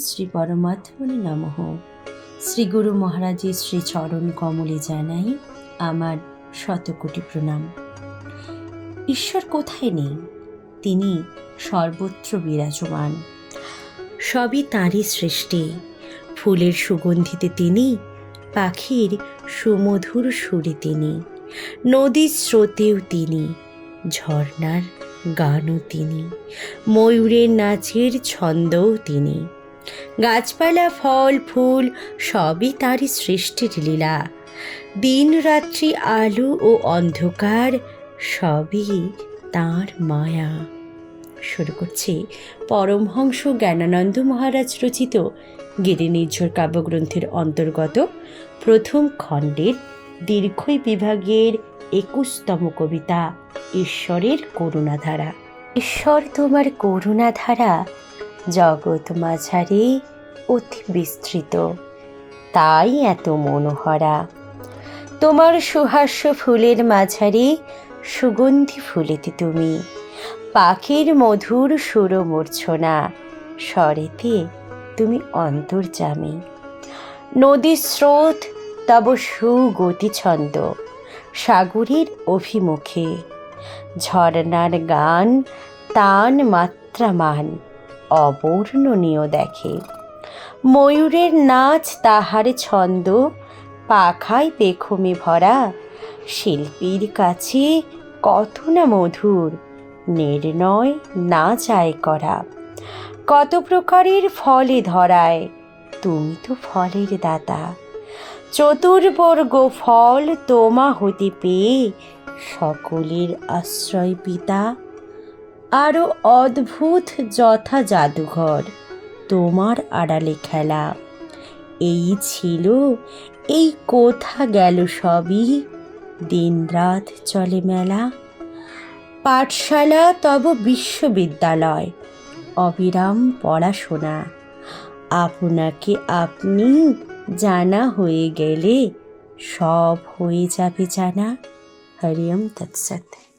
শ্রী পরমাত্মনে নমঃ। শ্রী গুরু মহারাজের শ্রী চরণ কমলে জানাই আমার শতকোটি প্রণাম। ঈশ্বর কোথায় নেই? তিনি সর্বত্র বিরাজমান। সবই তাঁরই সৃষ্টি। ফুলের সুগন্ধিতে তিনি, পাখির সুমধুর সুরে তিনি। নদীর স্রোতেও তিনি, ঝর্ণার গানও তিনি। ময়ূরের নাচের ছন্দও তিনি। গাছপালা, ফল, ফুল, সবই তারই সৃষ্টির লীলা। দিন রাত্রি, আলো ও অন্ধকার, সবই তাঁর মায়া। শুরু করছি পরমহংস জ্ঞানানন্দ মহারাজ রচিত গিরি নির্ঝর কাব্যগ্রন্থের অন্তর্গত প্রথম খণ্ডের দীর্ঘই বিভাগের একুশতম কবিতা, ঈশ্বরের করুণাধারা। ঈশ্বর তোমার করুণাধারা জগৎ মাঝারে অতি বিস্তৃত। তাই এত মনোহরা। তোমার সুহাস্য ফুলের মাঝারে সুগন্ধি ফুলেতে তুমি। পাখির মধুর সুর মূর্ছনা স্বরেতে তুমি অন্তর্জামী নদীর স্রোত তব সুগতি ছন্দ সাগরের অভিমুখে। ঝর্ণার গান তান মাত্রামান অবর্ণনীয় দেখে। ময়ূরের নাচ তাহার ছন্দ, পাখায় পেখমে ভরা। শিল্পীর কাছে কত না মধুর, নির্ণয় না চায় করা। কত প্রকারের ফলে ধরায়, তুমি তো ফলের দাতা। চতুর্বর্গ ফল তোমা হতে পেয়ে সকলের আশ্রয় পিতা। আরও অদ্ভুত যথা জাদুঘর, তোমার আড়ালে খেলা। এই ছিল, এই কোথা গেল সবই। দিনরাত চলে মেলা। পাঠশালা তব বিশ্ববিদ্যালয়। অবিরাম পড়াশোনা। আপনাকে আপনি জানা হয়ে গেলে সব হয়ে যাবে জানা। হরিয়ম তৎসৎ।